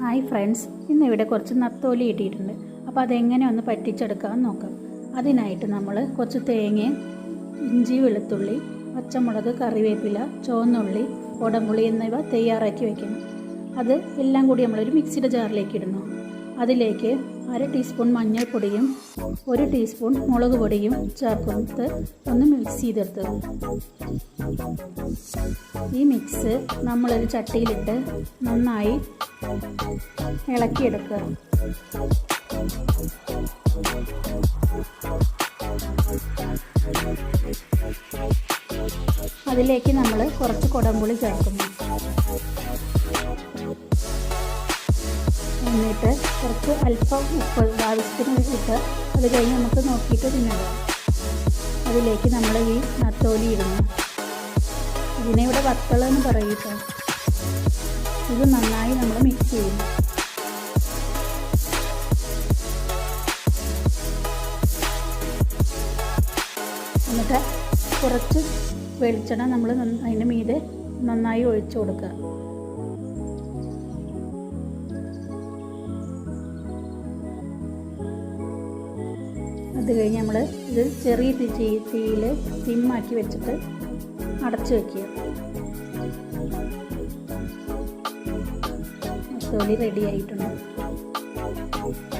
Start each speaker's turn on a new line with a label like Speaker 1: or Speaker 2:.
Speaker 1: Hi friends ഇന്ന് ഇവിടെ കുറച്ച് നത്തോലി ഇട്ടിട്ടുണ്ട്. അപ്പോൾ അതെങ്ങനെ ഒന്ന് പറ്റിച്ചെടുക്കാമെന്ന് നോക്കാം. അതിനായിട്ട് നമ്മൾ കുറച്ച് തേങ്ങയും ഇഞ്ചി വെളുത്തുള്ളി പച്ചമുളക് കറിവേപ്പില ചുവന്നുള്ളി ഉടമ്പുളി എന്നിവ തയ്യാറാക്കി വയ്ക്കണം അത് എല്ലാം കൂടി നമ്മളൊരു മിക്സിയുടെ ജാറിലേക്ക് ഇടുന്നു അതിലേക്ക് അര ടീസ്പൂൺ മഞ്ഞൾപ്പൊടിയും ഒരു ടീസ്പൂൺ മുളക് പൊടിയും ചേർക്കുന്നത് ഒന്ന് മിക്സ് ചെയ്തെടുത്ത്. ഈ മിക്സ് നമ്മളൊരു ചട്ടിയിലിട്ട് നന്നായി ഇളക്കിയെടുക്കുക. അതിലേക്ക് നമ്മൾ കുറച്ച് കുടംപുളി ചേർക്കുന്നു. എന്നിട്ട് കുറച്ച് അല്പം ഉപ്പ് ആവശ്യത്തിന് ഇട്ട് അത് കഴിഞ്ഞ് നമുക്ക് നോക്കിയിട്ട് തിന്നിടാം അതിലേക്ക് നമ്മൾ ഈ നത്തോലി ഇടുന്നു. ഇതിനെ ഇവിടെ വത്തളെന്ന് പറയും കേട്ടോ. ഇത് നന്നായി നമ്മൾ മിക്സ് ചെയ്യും. എന്നിട്ട് കുറച്ച് വെളിച്ചെണ്ണ നമ്മൾ അതിന് മീതെ നന്നായി ഒഴിച്ചു കൊടുക്കുക. അത് കഴിഞ്ഞ് നമ്മൾ ഇത് ചെറിയ തീ തീയിൽ സിമ്മാക്കി വെച്ചിട്ട് അടച്ചു വയ്ക്കുക തൊലി റെഡി ആയിട്ടുണ്ട്.